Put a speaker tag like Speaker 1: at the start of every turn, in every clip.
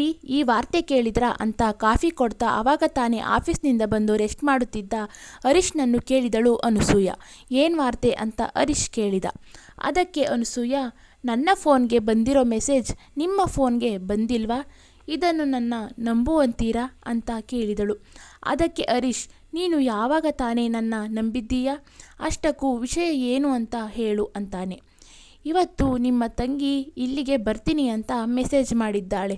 Speaker 1: ಏನ್ರಿ ಈ ವಾರ್ತೆ ಕೇಳಿದ್ರಾ ಅಂತ ಕಾಫಿ ಕೊಡ್ತಾ ಆವಾಗ ತಾನೇ ಆಫೀಸ್ನಿಂದ ಬಂದು ರೆಸ್ಟ್ ಮಾಡುತ್ತಿದ್ದ ಹರೀಶ್ನನ್ನು ಕೇಳಿದಳು ಅನಸೂಯ. ಏನು ವಾರ್ತೆ ಅಂತ ಹರೀಶ್ ಕೇಳಿದ. ಅದಕ್ಕೆ ಅನಸೂಯ, ನನ್ನ ಫೋನ್ಗೆ ಬಂದಿರೋ ಮೆಸೇಜ್ ನಿಮ್ಮ ಫೋನ್ಗೆ ಬಂದಿಲ್ವಾ? ಇದನ್ನು ನನ್ನ ನಂಬುವಂತೀರಾ ಅಂತ ಕೇಳಿದಳು. ಅದಕ್ಕೆ ಹರೀಶ್, ನೀನು ಯಾವಾಗ ತಾನೇ ನನ್ನ ನಂಬಿದ್ದೀಯಾ? ಅಷ್ಟಕ್ಕೂ ವಿಷಯ ಏನು ಅಂತ ಹೇಳು ಅಂತಾನೆ. ಇವತ್ತು ನಿಮ್ಮ ತಂಗಿ ಇಲ್ಲಿಗೆ ಬರ್ತೀನಿ ಅಂತ ಮೆಸೇಜ್ ಮಾಡಿದ್ದಾಳೆ.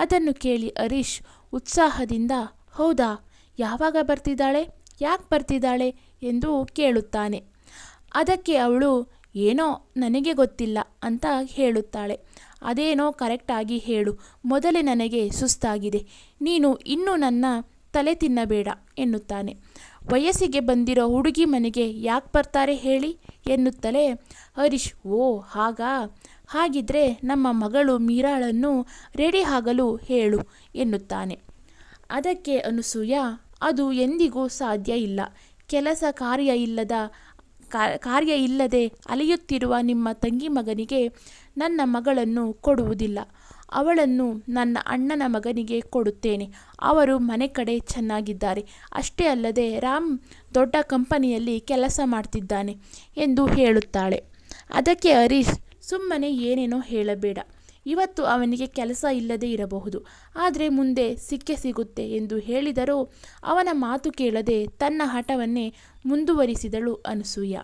Speaker 1: ಅದನ್ನು ಕೇಳಿ ಹರೀಶ್ ಉತ್ಸಾಹದಿಂದ, ಹೌದಾ, ಯಾವಾಗ ಬರ್ತಿದ್ದಾಳೆ, ಯಾಕೆ ಬರ್ತಿದ್ದಾಳೆ ಎಂದು ಕೇಳುತ್ತಾನೆ. ಅದಕ್ಕೆ ಅವಳು, ಏನೋ ನನಗೆ ಗೊತ್ತಿಲ್ಲ ಅಂತ ಹೇಳುತ್ತಾಳೆ. ಅದೇನೋ ಕರೆಕ್ಟಾಗಿ ಹೇಳು, ಮೊದಲೇ ನನಗೆ ಸುಸ್ತಾಗಿದೆ, ನೀನು ಇನ್ನೂ ನನ್ನ ತಲೆ ತಿನ್ನಬೇಡ ಎನ್ನುತ್ತಾನೆ. ವಯಸ್ಸಿಗೆ ಬಂದಿರೋ ಹುಡುಗಿ ಮನೆಗೆ ಯಾಕೆ ಬರ್ತಾರೆ ಹೇಳಿ ಎನ್ನುತ್ತಲೇ ಹರೀಶ್, ಓ, ಹಾಗಾ ಹಾಗಿದ್ರೆ ನಮ್ಮ ಮಗಳು ಮೀರಾಳನ್ನು ರೆಡಿ ಆಗಲು ಹೇಳು ಎನ್ನುತ್ತಾನೆ. ಅದಕ್ಕೆ ಅನಸೂಯ, ಅದು ಎಂದಿಗೂ ಸಾಧ್ಯ ಇಲ್ಲ. ಕೆಲಸ ಕಾರ್ಯ ಇಲ್ಲದ ಕಾರ್ಯ ಇಲ್ಲದೆ ಅಲೆಯುತ್ತಿರುವ ನಿಮ್ಮ ತಂಗಿ ಮಗನಿಗೆ ನನ್ನ ಮಗಳನ್ನು ಕೊಡುವುದಿಲ್ಲ. ಅವಳನ್ನು ನನ್ನ ಅಣ್ಣನ ಮಗನಿಗೆ ಕೊಡುತ್ತೇನೆ. ಅವರು ಮನೆ ಕಡೆ ಚೆನ್ನಾಗಿದ್ದಾರೆ. ಅಷ್ಟೇ ಅಲ್ಲದೆ ರಾಮ್ ದೊಡ್ಡ ಕಂಪನಿಯಲ್ಲಿ ಕೆಲಸ ಮಾಡ್ತಿದ್ದಾನೆ ಎಂದು ಹೇಳುತ್ತಾಳೆ. ಅದಕ್ಕೆ ಹರೀಶ್ ಸುಮ್ಮನೆ ಏನೇನೋ ಹೇಳಬೇಡ. ಇವತ್ತು ಅವನಿಗೆ ಕೆಲಸ ಇಲ್ಲದೆ ಇರಬಹುದು. ಆದರೆ ಮುಂದೆ ಸಿಕ್ಕೆ ಸಿಗುತ್ತೆ ಎಂದು ಹೇಳಿದರೂ ಅವನ ಮಾತು ಕೇಳದೆ ತನ್ನ ಹಠವನ್ನೇ ಮುಂದುವರಿಸಿದಳು ಅನಸೂಯ.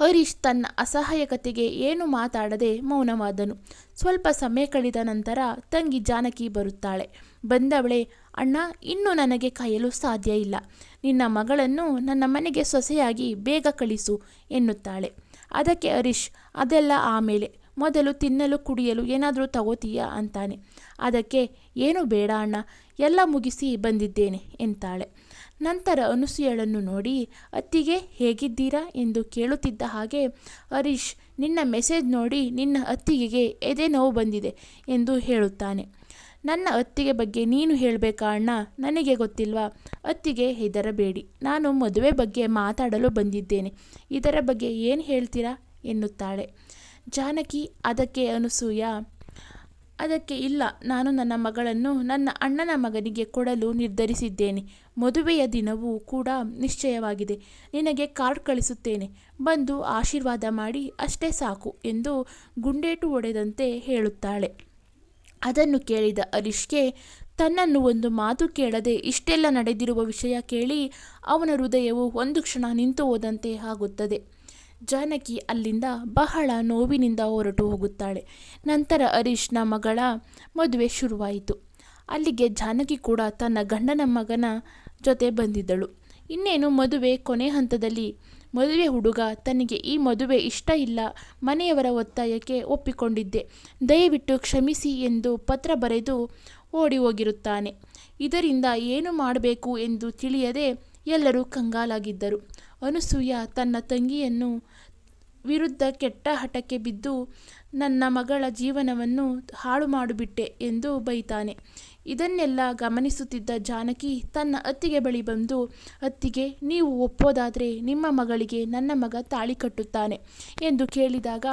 Speaker 1: ಹರೀಶ್ ತನ್ನ ಅಸಹಾಯಕತೆಗೆ ಏನು ಮಾತಾಡದೆ ಮೌನವಾದನು. ಸ್ವಲ್ಪ ಸಮಯ ಕಳೆದ ನಂತರ ತಂಗಿ ಜಾನಕಿ ಬರುತ್ತಾಳೆ. ಬಂದವಳೆ, ಅಣ್ಣ, ಇನ್ನೂ ನನಗೆ ಕಾಯಲು ಸಾಧ್ಯ ಇಲ್ಲ. ನಿನ್ನ ಮಗಳನ್ನು ನನ್ನ ಮನೆಗೆ ಸೊಸೆಯಾಗಿ ಬೇಗ ಕಳಿಸು ಎನ್ನುತ್ತಾಳೆ. ಅದಕ್ಕೆ ಹರೀಶ್, ಅದೆಲ್ಲ ಆಮೇಲೆ ಮೊದಲು ತಿನ್ನಲು ಕುಡಿಯಲು ಏನಾದರೂ ತಗೋತೀಯಾ ಅಂತಾನೆ. ಅದಕ್ಕೆ, ಏನು ಬೇಡ ಅಣ್ಣ, ಎಲ್ಲ ಮುಗಿಸಿ ಬಂದಿದ್ದೇನೆ ಎಂತಾಳೆ. ನಂತರ ಅನುಸೂಯಳನ್ನು ನೋಡಿ, ಅತ್ತಿಗೆ ಹೇಗಿದ್ದೀರಾ? ಎಂದು ಕೇಳುತ್ತಿದ್ದ ಹಾಗೆ, ಹರೀಶ್, ನಿನ್ನ ಮೆಸೇಜ್ ನೋಡಿ ನಿನ್ನ ಅತ್ತಿಗೆಗೆ ಎದೆ ನೋವು ಬಂದಿದೆ ಎಂದು ಹೇಳುತ್ತಾನೆ. ನನ್ನ ಅತ್ತಿಗೆ ಬಗ್ಗೆ ನೀನು ಹೇಳಬೇಕಾ ಅಣ್ಣ? ನನಗೆ ಗೊತ್ತಿಲ್ವಾ? ಅತ್ತಿಗೆ ಹೆದರಬೇಡಿ ನಾನು ಮದುವೆ ಬಗ್ಗೆ ಮಾತಾಡಲು ಬಂದಿದ್ದೇನೆ. ಇದರ ಬಗ್ಗೆ ಏನು ಹೇಳ್ತೀರಾ? ಎನ್ನುತ್ತಾಳೆ. ಜಾನಕಿ, ಅದಕ್ಕೆ ಅನಸೂಯ, ಅದಕ್ಕೆ ಇಲ್ಲ. ನಾನು ನನ್ನ ಮಗಳನ್ನು ನನ್ನ ಅಣ್ಣನ ಮಗನಿಗೆ ಕೊಡಲು ನಿರ್ಧರಿಸಿದ್ದೇನೆ. ಮದುವೆಯ ದಿನವೂ ಕೂಡ ನಿಶ್ಚಯವಾಗಿದೆ. ನಿನಗೆ ಕಾರ್ಡ್ ಕಳಿಸುತ್ತೇನೆ. ಬಂದು ಆಶೀರ್ವಾದ ಮಾಡಿ ಅಷ್ಟೇ ಸಾಕು ಎಂದು ಗುಂಡೇಟು ಒಡೆದಂತೆ ಹೇಳುತ್ತಾಳೆ. ಅದನ್ನು ಕೇಳಿದ ಅರಿಷ್ಗೆ ತನ್ನನ್ನು ಒಂದು ಮಾತು ಕೇಳದೆ ಇಷ್ಟೆಲ್ಲ ನಡೆದಿರುವ ವಿಷಯ ಕೇಳಿ ಅವನ ಹೃದಯವು ಒಂದು ಕ್ಷಣ ನಿಂತು ಹೋದಂತೆ ಆಗುತ್ತದೆ. ಜಾನಕಿ ಅಲ್ಲಿಂದ ಬಹಳ ನೋವಿನಿಂದ ಹೊರಟು ಹೋಗುತ್ತಾಳೆ. ನಂತರ ಹರೀಶ್ನ ಮಗಳ ಮದುವೆ ಶುರುವಾಯಿತು. ಅಲ್ಲಿಗೆ ಜಾನಕಿ ಕೂಡ ತನ್ನ ಗಂಡನ ಮಗನ ಜೊತೆ ಬಂದಿದ್ದಳು. ಇನ್ನೇನು ಮದುವೆ ಕೊನೆ ಹಂತದಲ್ಲಿ ಮದುವೆ ಹುಡುಗ ತನಗೆ ಈ ಮದುವೆ ಇಷ್ಟ ಇಲ್ಲ, ಮನೆಯವರ ಒತ್ತಾಯಕ್ಕೆ ಒಪ್ಪಿಕೊಂಡಿದ್ದೆ. ದಯವಿಟ್ಟು ಕ್ಷಮಿಸಿ ಎಂದು ಪತ್ರ ಬರೆದು ಓಡಿ ಹೋಗಿರುತ್ತಾನೆ ಇದರಿಂದ ಏನು ಮಾಡಬೇಕು ಎಂದು ತಿಳಿಯದೆ ಎಲ್ಲರೂ ಕಂಗಾಲಾಗಿದ್ದರು. ಅನಸೂಯ ತನ್ನ ತಂಗಿಯನ್ನು ವಿರುದ್ಧ ಕೆಟ್ಟ ಹಠಕ್ಕೆ ಬಿದ್ದು, ನನ್ನ ಮಗಳ ಜೀವನವನ್ನು ಹಾಳು ಮಾಡಿಬಿಟ್ಟೆ ಎಂದು ಬೈತಾನೆ. ಇದನ್ನೆಲ್ಲ ಗಮನಿಸುತ್ತಿದ್ದ ಜಾನಕಿ ತನ್ನ ಅತ್ತಿಗೆ ಬಳಿ ಬಂದು, ಅತ್ತಿಗೆ, ನೀವು ಒಪ್ಪೋದಾದರೆ ನಿಮ್ಮ ಮಗಳಿಗೆ ನನ್ನ ಮಗ ತಾಳಿ ಕಟ್ಟುತ್ತಾನೆ ಎಂದು ಕೇಳಿದಾಗ,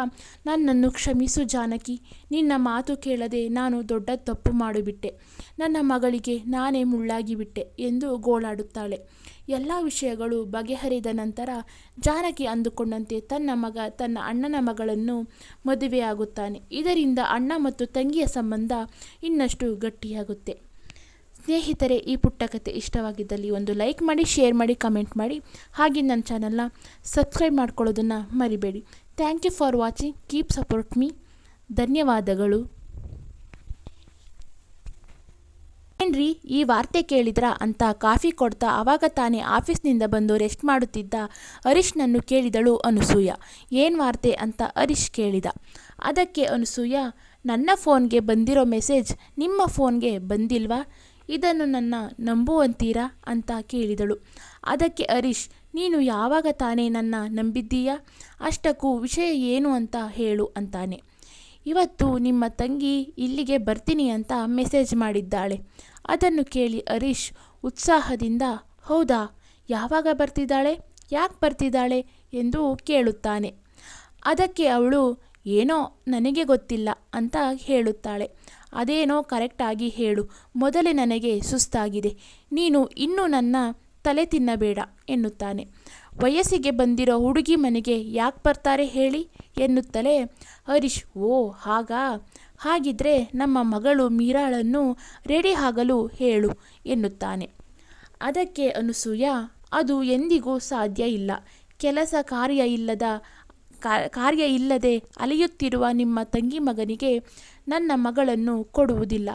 Speaker 1: ನನ್ನನ್ನು ಕ್ಷಮಿಸು ಜಾನಕಿ, ನಿನ್ನ ಮಾತು ಕೇಳದೆ ನಾನು ದೊಡ್ಡ ತಪ್ಪು ಮಾಡಿಬಿಟ್ಟೆ. ನನ್ನ ಮಗಳಿಗೆ ನಾನೇ ಮುಳ್ಳಾಗಿಬಿಟ್ಟೆ ಎಂದು ಗೋಳಾಡುತ್ತಾಳೆ. ಎಲ್ಲ ವಿಷಯಗಳು ಬಗೆಹರಿದ ನಂತರ ಜಾನಕಿ ಅಂದುಕೊಂಡಂತೆ ತನ್ನ ಮಗ ತನ್ನ ಅಣ್ಣನ ಮಗಳನ್ನು ಮದುವೆಯಾಗುತ್ತಾನೆ. ಇದರಿಂದ ಅಣ್ಣ ಮತ್ತು ತಂಗಿಯ ಸಂಬಂಧ ಇನ್ನಷ್ಟು ಗಟ್ಟಿಯಾಗುತ್ತೆ. ಸ್ನೇಹಿತರೆ, ಈ ಪುಟ್ಟ ಕತೆ ಇಷ್ಟವಾಗಿದ್ದಲ್ಲಿ ಒಂದು ಲೈಕ್ ಮಾಡಿ, ಶೇರ್ ಮಾಡಿ, ಕಮೆಂಟ್ ಮಾಡಿ. ಹಾಗೆ ನನ್ನ ಚಾನಲ್ನ ಸಬ್ಸ್ಕ್ರೈಬ್ ಮಾಡ್ಕೊಳ್ಳೋದನ್ನು ಮರಿಬೇಡಿ. Thank you for watching. Keep support me. ಧನ್ಯವಾದಗಳು. ಏನ್ರಿ ಈ ವಾರ್ತೆ ಕೇಳಿದ್ರಾ ಅಂತ ಕಾಫಿ ಕೊಡ್ತಾ ಆವಾಗ ತಾನೇ ಆಫೀಸ್ನಿಂದ ಬಂದು ರೆಸ್ಟ್ ಮಾಡುತ್ತಿದ್ದ ಹರೀಶ್ನನ್ನು ಕೇಳಿದಳು ಅನುಸೂಯ. ಏನು ವಾರ್ತೆ ಅಂತ ಹರೀಶ್ ಕೇಳಿದ. ಅದಕ್ಕೆ ಅನುಸೂಯ, ನನ್ನ ಫೋನ್ಗೆ ಬಂದಿರೋ ಮೆಸೇಜ್ ನಿಮ್ಮ ಫೋನ್ಗೆ ಬಂದಿಲ್ವಾ? ಇದನ್ನು ನನ್ನ ನಂಬುವಂತೀರಾ ಅಂತ ಕೇಳಿದಳು. ಅದಕ್ಕೆ ಹರೀಶ್, ನೀನು ಯಾವಾಗ ತಾನೇ ನನ್ನ ನಂಬಿದ್ದೀಯಾ? ಅಷ್ಟಕ್ಕೂ ವಿಷಯ ಏನು ಅಂತ ಹೇಳು ಅಂತಾನೆ. ಇವತ್ತು ನಿಮ್ಮ ತಂಗಿ ಇಲ್ಲಿಗೆ ಬರ್ತೀನಿ ಅಂತ ಮೆಸೇಜ್ ಮಾಡಿದ್ದಾಳೆ. ಅದನ್ನು ಕೇಳಿ ಹರೀಶ್ ಉತ್ಸಾಹದಿಂದ, ಹೌದಾ, ಯಾವಾಗ ಬರ್ತಿದ್ದಾಳೆ, ಯಾಕೆ ಬರ್ತಿದ್ದಾಳೆ ಎಂದು ಕೇಳುತ್ತಾನೆ. ಅದಕ್ಕೆ ಅವಳು, ಏನೋ ನನಗೆ ಗೊತ್ತಿಲ್ಲ ಅಂತ ಹೇಳುತ್ತಾಳೆ. ಅದೇನೋ ಕರೆಕ್ಟಾಗಿ ಹೇಳು, ಮೊದಲೇ ನನಗೆ ಸುಸ್ತಾಗಿದೆ, ನೀನು ಇನ್ನೂ ನನ್ನ ತಲೆ ತಿನ್ನಬೇಡ ಎನ್ನುತ್ತಾನೆ. ವಯಸ್ಸಿಗೆ ಬಂದಿರೋ ಹುಡುಗಿ ಮನೆಗೆ ಯಾಕೆ ಬರ್ತಾರೆ ಹೇಳಿ ಎನ್ನುತ್ತಲೇ ಹರೀಶ್, ಓ, ಹಾಗಾ. ಹಾಗಿದ್ರೆ ನಮ್ಮ ಮಗಳು ಮೀರಾಳನ್ನು ರೆಡಿ ಆಗಲು ಹೇಳು ಎನ್ನುತ್ತಾನೆ. ಅದಕ್ಕೆ ಅನಸೂಯ, ಅದು ಎಂದಿಗೂ ಸಾಧ್ಯ ಇಲ್ಲ. ಕೆಲಸ ಕಾರ್ಯ ಇಲ್ಲದ ಕಾರ್ಯ ಇಲ್ಲದೆ ಅಲೆಯುತ್ತಿರುವ ನಿಮ್ಮ ತಂಗಿ ಮಗನಿಗೆ ನನ್ನ ಮಗಳನ್ನು ಕೊಡುವುದಿಲ್ಲ.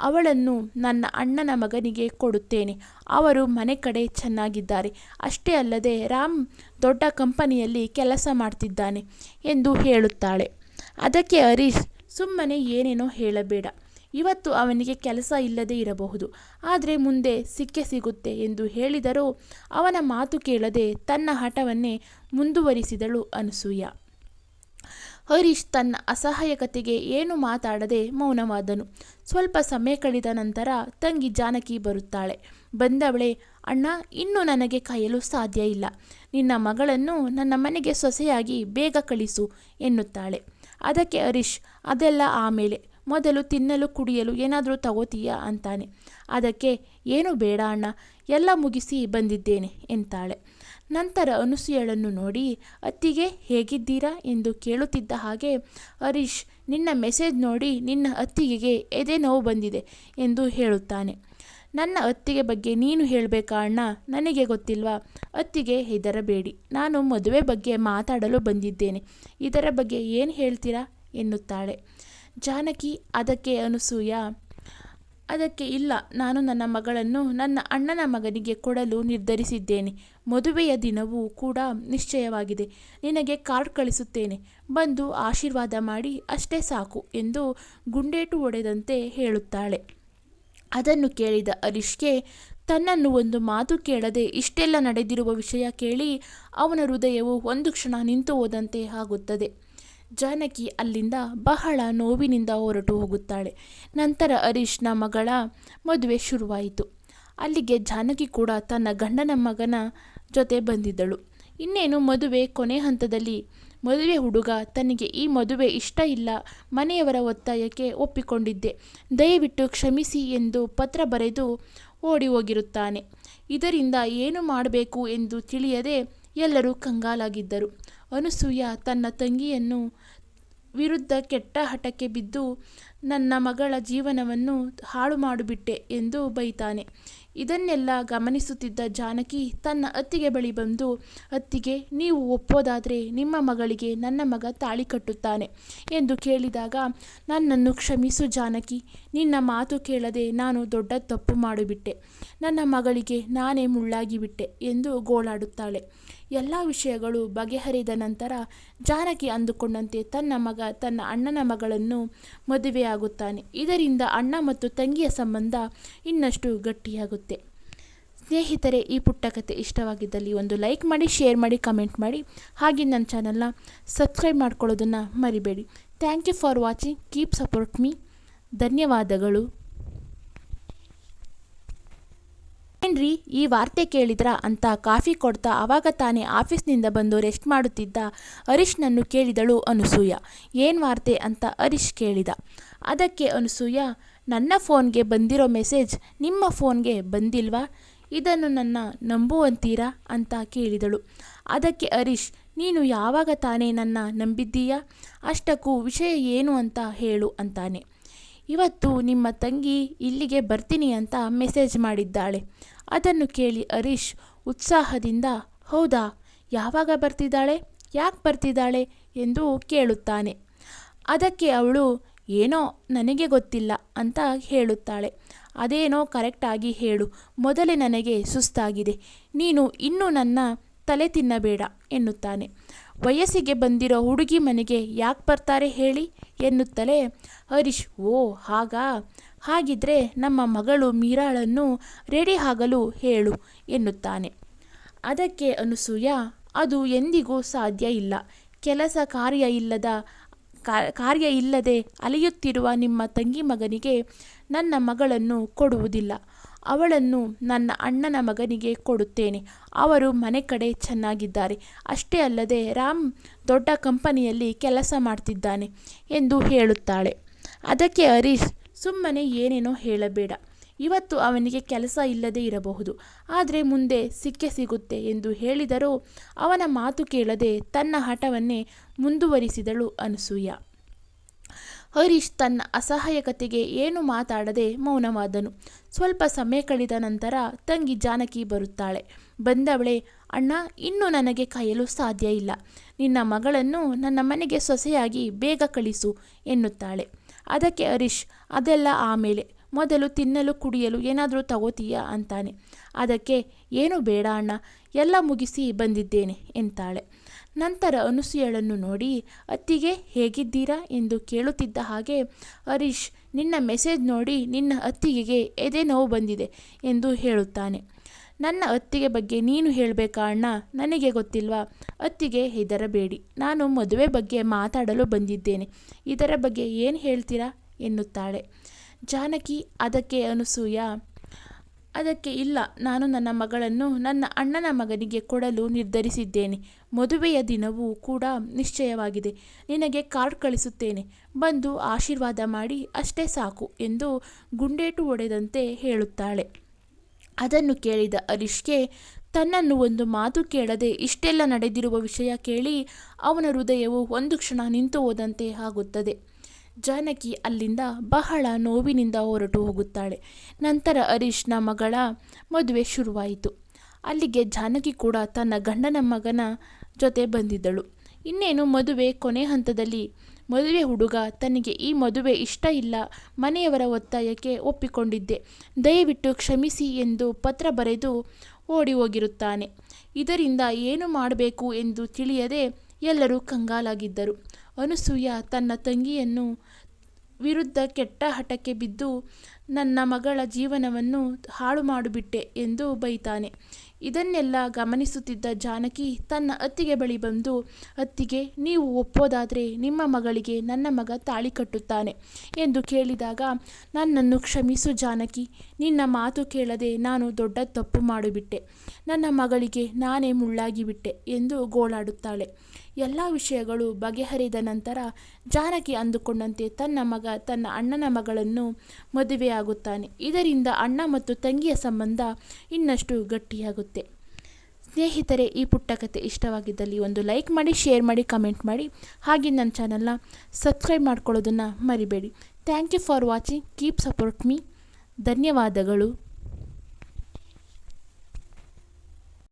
Speaker 1: ಅವಳನ್ನು ನನ್ನ ಅಣ್ಣನ ಮಗನಿಗೆ ಕೊಡುತ್ತೇನೆ. ಅವರು ಮನೆ ಕಡೆ ಚೆನ್ನಾಗಿದ್ದಾರೆ. ಅಷ್ಟೇ ಅಲ್ಲದೆ ರಾಮ್ ದೊಡ್ಡ ಕಂಪನಿಯಲ್ಲಿ ಕೆಲಸ ಮಾಡ್ತಿದ್ದಾನೆ ಎಂದು ಹೇಳುತ್ತಾಳೆ. ಅದಕ್ಕೆ ಹರೀಶ್, ಸುಮ್ಮನೆ ಏನೇನೋ ಹೇಳಬೇಡ. ಇವತ್ತು ಅವನಿಗೆ ಕೆಲಸ ಇಲ್ಲದೇ ಇರಬಹುದು. ಆದರೆ ಮುಂದೆ ಸಿಕ್ಕೇ ಸಿಗುತ್ತೆ ಎಂದು ಹೇಳಿದರೂ ಅವನ ಮಾತು ಕೇಳದೆ ತನ್ನ ಹಠವನ್ನೇ ಮುಂದುವರಿಸಿದಳು ಅನಸೂಯ. ಹರೀಶ್ ತನ್ನ ಅಸಹಾಯಕತೆಗೆ ಏನು ಮಾತಾಡದೆ ಮೌನವಾದನು. ಸ್ವಲ್ಪ ಸಮಯ ಕಳೆದ ನಂತರ ತಂಗಿ ಜಾನಕಿ ಬರುತ್ತಾಳೆ. ಬಂದವಳೆ, ಅಣ್ಣ, ಇನ್ನೂ ನನಗೆ ಕಾಯಲು ಸಾಧ್ಯ ಇಲ್ಲ. ನಿನ್ನ ಮಗಳನ್ನು ನನ್ನ ಮನೆಗೆ ಸೊಸೆಯಾಗಿ ಬೇಗ ಕಳಿಸು, ಎನ್ನುತ್ತಾಳೆ. ಅದಕ್ಕೆ ಹರೀಶ್, ಅದೆಲ್ಲ ಆಮೇಲೆ. ಮೊದಲು ತಿನ್ನಲು ಕುಡಿಯಲು ಏನಾದರೂ ತಗೋತೀಯಾ? ಅಂತಾನೆ. ಅದಕ್ಕೆ ಏನು ಬೇಡ ಅಣ್ಣ, ಎಲ್ಲ ಮುಗಿಸಿ ಬಂದಿದ್ದೇನೆ, ಎಂತಾಳೆ. ನಂತರ ಅನುಸೂಯಳನ್ನು ನೋಡಿ, ಅತ್ತಿಗೆ ಹೇಗಿದ್ದೀರಾ? ಎಂದು ಕೇಳುತ್ತಿದ್ದ ಹಾಗೆ, ಹರೀಶ್, ನಿನ್ನ ಮೆಸೇಜ್ ನೋಡಿ ನಿನ್ನ ಅತ್ತಿಗೆಗೆ ಎದೆ ನೋವು ಬಂದಿದೆ ಎಂದು ಹೇಳುತ್ತಾನೆ. ನನ್ನ ಅತ್ತಿಗೆ ಬಗ್ಗೆ ನೀನು ಹೇಳಬೇಕಾ ಅಣ್ಣ? ನನಗೆ ಗೊತ್ತಿಲ್ವಾ? ಅತ್ತಿಗೆ ಹೆದರಬೇಡಿ. ನಾನು ಮದುವೆ ಬಗ್ಗೆ ಮಾತಾಡಲು ಬಂದಿದ್ದೇನೆ. ಇದರ ಬಗ್ಗೆ ಏನು ಹೇಳ್ತೀರಾ? ಎನ್ನುತ್ತಾಳೆ. ಜಾನಕಿ ಅದಕ್ಕೆ ಅನಸೂಯ ಅದಕ್ಕೆ ಇಲ್ಲ, ನಾನು ನನ್ನ ಮಗಳನ್ನು ನನ್ನ ಅಣ್ಣನ ಮಗನಿಗೆ ಕೊಡಲು ನಿರ್ಧರಿಸಿದ್ದೇನೆ. ಮದುವೆಯ ದಿನವೂ ಕೂಡ ನಿಶ್ಚಯವಾಗಿದೆ. ನಿನಗೆ ಕಾರ್ಡ್ ಕಳಿಸುತ್ತೇನೆ. ಬಂದು ಆಶೀರ್ವಾದ ಮಾಡಿ, ಅಷ್ಟೇ ಸಾಕು ಎಂದು ಗುಂಡೇಟು ಒಡೆದಂತೆ ಹೇಳುತ್ತಾಳೆ. ಅದನ್ನು ಕೇಳಿದ ಹರೀಶ್ಗೆ ತನ್ನನ್ನು ಒಂದು ಮಾತು ಕೇಳದೆ ಇಷ್ಟೆಲ್ಲ ನಡೆದಿರುವ ವಿಷಯ ಕೇಳಿ ಅವನ ಹೃದಯವು ಒಂದು ಕ್ಷಣ ನಿಂತು ಹೋದಂತೆ ಆಗುತ್ತದೆ. ಜಾನಕಿ ಅಲ್ಲಿಂದ ಬಹಳ ನೋವಿನಿಂದ ಹೊರಟು ಹೋಗುತ್ತಾಳೆ. ನಂತರ ಹರೀಶ್ನ ಮಗಳ ಮದುವೆ ಶುರುವಾಯಿತು. ಅಲ್ಲಿಗೆ ಜಾನಕಿ ಕೂಡ ತನ್ನ ಗಂಡನ ಮಗನ ಜೊತೆ ಬಂದಿದ್ದಳು. ಇನ್ನೇನು ಮದುವೆ ಕೊನೆ ಹಂತದಲ್ಲಿ ಮದುವೆ ಹುಡುಗ ತನಗೆ ಈ ಮದುವೆ ಇಷ್ಟ ಇಲ್ಲ, ಮನೆಯವರ ಒತ್ತಾಯಕ್ಕೆ ಒಪ್ಪಿಕೊಂಡಿದ್ದೆ. ದಯವಿಟ್ಟು ಕ್ಷಮಿಸಿ ಎಂದು ಪತ್ರ ಬರೆದು ಓಡಿ ಹೋಗಿರುತ್ತಾನೆ. ಇದರಿಂದ ಏನು ಮಾಡಬೇಕು ಎಂದು ತಿಳಿಯದೆ ಎಲ್ಲರೂ ಕಂಗಾಲಾಗಿದ್ದರು. ಅನಸೂಯ ತನ್ನ ತಂಗಿಯನ್ನು ವಿರುದ್ಧ ಕೆಟ್ಟ ಹಠಕ್ಕೆ ಬಿದ್ದು, ನನ್ನ ಮಗಳ ಜೀವನವನ್ನು ಹಾಳು ಮಾಡಿಬಿಟ್ಟೆ ಎಂದು ಬೈತಾನೆ. ಇದನ್ನೆಲ್ಲ ಗಮನಿಸುತ್ತಿದ್ದ ಜಾನಕಿ ತನ್ನ ಅತ್ತಿಗೆ ಬಳಿ ಬಂದು, ಅತ್ತಿಗೆ, ನೀವು ಒಪ್ಪೋದಾದರೆ ನಿಮ್ಮ ಮಗಳಿಗೆ ನನ್ನ ಮಗ ತಾಳಿ ಕಟ್ಟುತ್ತಾನೆ ಎಂದು ಕೇಳಿದಾಗ, ನನ್ನನ್ನು ಕ್ಷಮಿಸು ಜಾನಕಿ, ನಿನ್ನ ಮಾತು ಕೇಳದೆ ನಾನು ದೊಡ್ಡ ತಪ್ಪು ಮಾಡಿಬಿಟ್ಟೆ. ನನ್ನ ಮಗಳಿಗೆ ನಾನೇ ಮುಳ್ಳಾಗಿಬಿಟ್ಟೆ ಎಂದು ಗೋಳಾಡುತ್ತಾಳೆ. ಎಲ್ಲ ವಿಷಯಗಳು ಬಗೆಹರಿದ ನಂತರ ಜಾನಕಿ ಅಂದುಕೊಂಡಂತೆ ತನ್ನ ಮಗ ತನ್ನ ಅಣ್ಣನ ಮಗಳನ್ನು ಮದುವೆಯಾಗುತ್ತಾನೆ. ಇದರಿಂದ ಅಣ್ಣ ಮತ್ತು ತಂಗಿಯ ಸಂಬಂಧ ಇನ್ನಷ್ಟು ಗಟ್ಟಿಯಾಗುತ್ತೆ. ಸ್ನೇಹಿತರೆ, ಈ ಪುಟ್ಟ ಕತೆ ಇಷ್ಟವಾಗಿದ್ದಲ್ಲಿ ಒಂದು ಲೈಕ್ ಮಾಡಿ, ಶೇರ್ ಮಾಡಿ, ಕಮೆಂಟ್ ಮಾಡಿ. ಹಾಗೆ ನನ್ನ ಚಾನಲ್ನ ಸಬ್ಸ್ಕ್ರೈಬ್ ಮಾಡ್ಕೊಳ್ಳೋದನ್ನು ಮರಿಬೇಡಿ. Thank you for watching. Keep support me. ಧನ್ಯವಾದಗಳು. ಏನ್ರಿ ಈ ವಾರ್ತೆ ಕೇಳಿದ್ರ ಅಂತ ಕಾಫಿ ಕೊಡ್ತಾ ಆವಾಗ ತಾನೇ ಆಫೀಸ್ನಿಂದ ಬಂದು ರೆಸ್ಟ್ ಮಾಡುತ್ತಿದ್ದ ಹರೀಶ್ನನ್ನು ಕೇಳಿದಳು ಅನುಸೂಯ. ಏನು ವಾರ್ತೆ ಅಂತ ಹರೀಶ್ ಕೇಳಿದ. ಅದಕ್ಕೆ ಅನುಸೂಯ, ನನ್ನ ಫೋನ್ಗೆ ಬಂದಿರೋ ಮೆಸೇಜ್ ನಿಮ್ಮ ಫೋನ್ಗೆ ಬಂದಿಲ್ವಾ? ಇದನ್ನು ನನ್ನ ನಂಬುವಂತೀರಾ ಅಂತ ಕೇಳಿದಳು. ಅದಕ್ಕೆ ಹರೀಶ್, ನೀನು ಯಾವಾಗ ತಾನೇ ನನ್ನ ನಂಬಿದ್ದೀಯಾ? ಅಷ್ಟಕ್ಕೂ ವಿಷಯ ಏನು ಅಂತ ಹೇಳು ಅಂತಾನೆ. ಇವತ್ತು ನಿಮ್ಮ ತಂಗಿ ಇಲ್ಲಿಗೆ ಬರ್ತೀನಿ ಅಂತ ಮೆಸೇಜ್ ಮಾಡಿದ್ದಾಳೆ. ಅದನ್ನು ಕೇಳಿ ಹರೀಶ್ ಉತ್ಸಾಹದಿಂದ, ಹೌದಾ, ಯಾವಾಗ ಬರ್ತಿದ್ದಾಳೆ? ಯಾಕೆ ಬರ್ತಿದ್ದಾಳೆ? ಎಂದು ಕೇಳುತ್ತಾನೆ. ಅದಕ್ಕೆ ಅವಳು, ಏನೋ ನನಗೆ ಗೊತ್ತಿಲ್ಲ ಅಂತ ಹೇಳುತ್ತಾಳೆ. ಅದೇನೋ ಕರೆಕ್ಟಾಗಿ ಹೇಳು. ಮೊದಲೇ ನನಗೆ ಸುಸ್ತಾಗಿದೆ. ನೀನು ಇನ್ನೂ ನನ್ನ ತಲೆ ತಿನ್ನಬೇಡ ಎನ್ನುತ್ತಾನೆ. ವಯಸ್ಸಿಗೆ ಬಂದಿರೋ ಹುಡುಗಿ ಮನೆಗೆ ಯಾಕೆ ಬರ್ತಾರೆ ಹೇಳಿ? ಎನ್ನುತ್ತಲೇ ಹರೀಶ್, ಓ, ಹಾಗಾ? ಹಾಗಿದ್ರೆ ನಮ್ಮ ಮಗಳು ಮೀರಾಳನ್ನು ರೆಡಿ ಆಗಲು ಹೇಳು ಎನ್ನುತ್ತಾನೆ. ಅದಕ್ಕೆ ಅನಸೂಯ, ಅದು ಎಂದಿಗೂ ಸಾಧ್ಯ ಇಲ್ಲ. ಕೆಲಸ ಕಾರ್ಯ ಇಲ್ಲದ ಕಾರ್ಯ ಇಲ್ಲದೆ ಅಲೆಯುತ್ತಿರುವ ನಿಮ್ಮ ತಂಗಿ ಮಗನಿಗೆ ನನ್ನ ಮಗಳನ್ನು ಕೊಡುವುದಿಲ್ಲ. ಅವಳನ್ನು ನನ್ನ ಅಣ್ಣನ ಮಗನಿಗೆ ಕೊಡುತ್ತೇನೆ. ಅವರು ಮನೆ ಕಡೆ ಚೆನ್ನಾಗಿದ್ದಾರೆ. ಅಷ್ಟೇ ಅಲ್ಲದೆ ರಾಮ್ ದೊಡ್ಡ ಕಂಪನಿಯಲ್ಲಿ ಕೆಲಸ ಮಾಡ್ತಿದ್ದಾನೆ ಎಂದು ಹೇಳುತ್ತಾಳೆ. ಅದಕ್ಕೆ ಹರೀಶ್ ಸುಮ್ಮನೆ ಏನೇನೋ ಹೇಳಬೇಡ. ಇವತ್ತು ಅವನಿಗೆ ಕೆಲಸ ಇಲ್ಲದೆ ಇರಬಹುದು. ಆದರೆ ಮುಂದೆ ಸಿಕ್ಕೆ ಸಿಗುತ್ತೆ ಎಂದು ಹೇಳಿದರೂ ಅವನ ಮಾತು ಕೇಳದೆ ತನ್ನ ಹಠವನ್ನೇ ಮುಂದುವರಿಸಿದಳು ಅನಸೂಯ. ಹರೀಶ್ ತನ್ನ ಅಸಹಾಯಕತೆಗೆ ಏನು ಮಾತಾಡದೆ ಮೌನವಾದನು. ಸ್ವಲ್ಪ ಸಮಯ ಕಳೆದ ನಂತರ ತಂಗಿ ಜಾನಕಿ ಬರುತ್ತಾಳೆ. ಬಂದವಳೆ, ಅಣ್ಣ, ಇನ್ನೂ ನನಗೆ ಕಾಯಲು ಸಾಧ್ಯ ಇಲ್ಲ. ನಿನ್ನ ಮಗಳನ್ನು ನನ್ನ ಮನೆಗೆ ಸೊಸೆಯಾಗಿ ಬೇಗ ಕಳಿಸು ಎನ್ನುತ್ತಾಳೆ. ಅದಕ್ಕೆ ಹರೀಶ್, ಅದೆಲ್ಲ ಆಮೇಲೆ, ಮೊದಲು ತಿನ್ನಲು ಕುಡಿಯಲು ಏನಾದರೂ ತಗೋತೀಯಾ ಅಂತಾನೆ. ಅದಕ್ಕೆ, ಏನು ಬೇಡ ಅಣ್ಣ, ಎಲ್ಲ ಮುಗಿಸಿ ಬಂದಿದ್ದೇನೆ, ಎಂತಾಳೆ. ನಂತರ ಅನುಸೂಯಳನ್ನು ನೋಡಿ, ಅತ್ತಿಗೆ ಹೇಗಿದ್ದೀರಾ? ಎಂದು ಕೇಳುತ್ತಿದ್ದ ಹಾಗೆ, ಹರೀಶ್, ನಿನ್ನ ಮೆಸೇಜ್ ನೋಡಿ ನಿನ್ನ ಅತ್ತಿಗೆಗೆ ಎದೆ ನೋವು ಬಂದಿದೆ, ಎಂದು ಹೇಳುತ್ತಾನೆ. ನನ್ನ ಅತ್ತಿಗೆ ಬಗ್ಗೆ ನೀನು ಹೇಳಬೇಕಾ ಅಣ್ಣ? ನನಗೆ ಗೊತ್ತಿಲ್ವಾ? ಅತ್ತಿಗೆ ಹೆದರಬೇಡಿ ನಾನು ಮದುವೆ ಬಗ್ಗೆ ಮಾತಾಡಲು ಬಂದಿದ್ದೇನೆ. ಇದರ ಬಗ್ಗೆ ಏನು ಹೇಳ್ತೀರಾ? ಎನ್ನುತ್ತಾಳೆ. ಜಾನಕಿ, ಅದಕ್ಕೆ ಅನಸೂಯ, ಅದಕ್ಕೆ ಇಲ್ಲ. ನಾನು ನನ್ನ ಮಗಳನ್ನು ನನ್ನ ಅಣ್ಣನ ಮಗನಿಗೆ ಕೊಡಲು ನಿರ್ಧರಿಸಿದ್ದೇನೆ. ಮದುವೆಯ ದಿನವೂ ಕೂಡ ನಿಶ್ಚಯವಾಗಿದೆ. ನಿನಗೆ ಕಾರ್ಡ್ ಕಳಿಸುತ್ತೇನೆ. ಬಂದು ಆಶೀರ್ವಾದ ಮಾಡಿ ಅಷ್ಟೇ ಸಾಕು ಎಂದು ಗುಂಡೇಟು ಒಡೆದಂತೆ ಹೇಳುತ್ತಾಳೆ. ಅದನ್ನು ಕೇಳಿದ ಹರೀಶ್ಗೆ ತನ್ನನ್ನು ಒಂದು ಮಾತು ಕೇಳದೆ ಇಷ್ಟೆಲ್ಲ ನಡೆದಿರುವ ವಿಷಯ ಕೇಳಿ ಅವನ ಹೃದಯವು ಒಂದು ಕ್ಷಣ ನಿಂತು ಹೋದಂತೆ ಆಗುತ್ತದೆ. ಜಾನಕಿ ಅಲ್ಲಿಂದ ಬಹಳ ನೋವಿನಿಂದ ಹೊರಟು ಹೋಗುತ್ತಾಳೆ. ನಂತರ ಹರೀಶ್ನ ಮಗಳ ಮದುವೆ ಶುರುವಾಯಿತು. ಅಲ್ಲಿಗೆ ಜಾನಕಿ ಕೂಡ ತನ್ನ ಗಂಡನ ಮಗನ ಜೊತೆ ಬಂದಿದ್ದಳು. ಇನ್ನೇನು ಮದುವೆ ಕೊನೆ ಹಂತದಲ್ಲಿ? ಮದುವೆ ಹುಡುಗ ತನಗೆ ಈ ಮದುವೆ ಇಷ್ಟ ಇಲ್ಲ. ಮನೆಯವರ ಒತ್ತಾಯಕ್ಕೆ ಒಪ್ಪಿಕೊಂಡಿದ್ದೆ. ದಯವಿಟ್ಟು ಕ್ಷಮಿಸಿ ಎಂದು ಪತ್ರ ಬರೆದು ಓಡಿ ಹೋಗಿರುತ್ತಾನೆ. ಇದರಿಂದ ಏನು ಮಾಡಬೇಕು ಎಂದು ತಿಳಿಯದೆ ಎಲ್ಲರೂ ಕಂಗಾಲಾಗಿದ್ದರು. ಅನಸೂಯ ತನ್ನ ತಂಗಿಯನ್ನು ವಿರುದ್ಧ ಕೆಟ್ಟ ಹಠಕ್ಕೆ ಬಿದ್ದು ನನ್ನ ಮಗಳ ಜೀವನವನ್ನು ಹಾಳು ಮಾಡಿಬಿಟ್ಟೆ ಎಂದು ಬೈತಾನೆ. ಇದನ್ನೆಲ್ಲ ಗಮನಿಸುತ್ತಿದ್ದ ಜಾನಕಿ ತನ್ನ ಅತ್ತಿಗೆ ಬಳಿ ಬಂದು, ಅತ್ತಿಗೆ, ನೀವು ಒಪ್ಪೋದಾದರೆ ನಿಮ್ಮ ಮಗಳಿಗೆ ನನ್ನ ಮಗ ತಾಳಿ ಕಟ್ಟುತ್ತಾನೆ ಎಂದು ಕೇಳಿದಾಗ, ನನ್ನನ್ನು ಕ್ಷಮಿಸು ಜಾನಕಿ, ನಿನ್ನ ಮಾತು ಕೇಳದೆ ನಾನು ದೊಡ್ಡ ತಪ್ಪು ಮಾಡಿಬಿಟ್ಟೆ. ನನ್ನ ಮಗಳಿಗೆ ನಾನೇ ಮುಳ್ಳಾಗಿಬಿಟ್ಟೆ ಎಂದು ಗೋಳಾಡುತ್ತಾಳೆ. ಎಲ್ಲ ವಿಷಯಗಳು ಬಗೆಹರಿದ ನಂತರ ಜಾನಕಿ ಅಂದುಕೊಂಡಂತೆ ತನ್ನ ಮಗ ತನ್ನ ಅಣ್ಣನ ಮಗಳನ್ನು ಮದುವೆಯಾಗುತ್ತಾನೆ ಇದರಿಂದ ಅಣ್ಣ ಮತ್ತು ತಂಗಿಯ ಸಂಬಂಧ ಇನ್ನಷ್ಟು ಗಟ್ಟಿಯಾಗುತ್ತೆ. ಸ್ನೇಹಿತರೆ, ಈ ಪುಟ್ಟ ಕತೆ ಇಷ್ಟವಾಗಿದ್ದಲ್ಲಿ ಒಂದು ಲೈಕ್ ಮಾಡಿ, ಶೇರ್ ಮಾಡಿ, ಕಮೆಂಟ್ ಮಾಡಿ. ಹಾಗೆ ನನ್ನ ಚಾನಲ್ನ ಸಬ್ಸ್ಕ್ರೈಬ್ ಮಾಡ್ಕೊಳ್ಳೋದನ್ನು ಮರಿಬೇಡಿ. Thank you for watching. Keep support me. ಧನ್ಯವಾದಗಳು.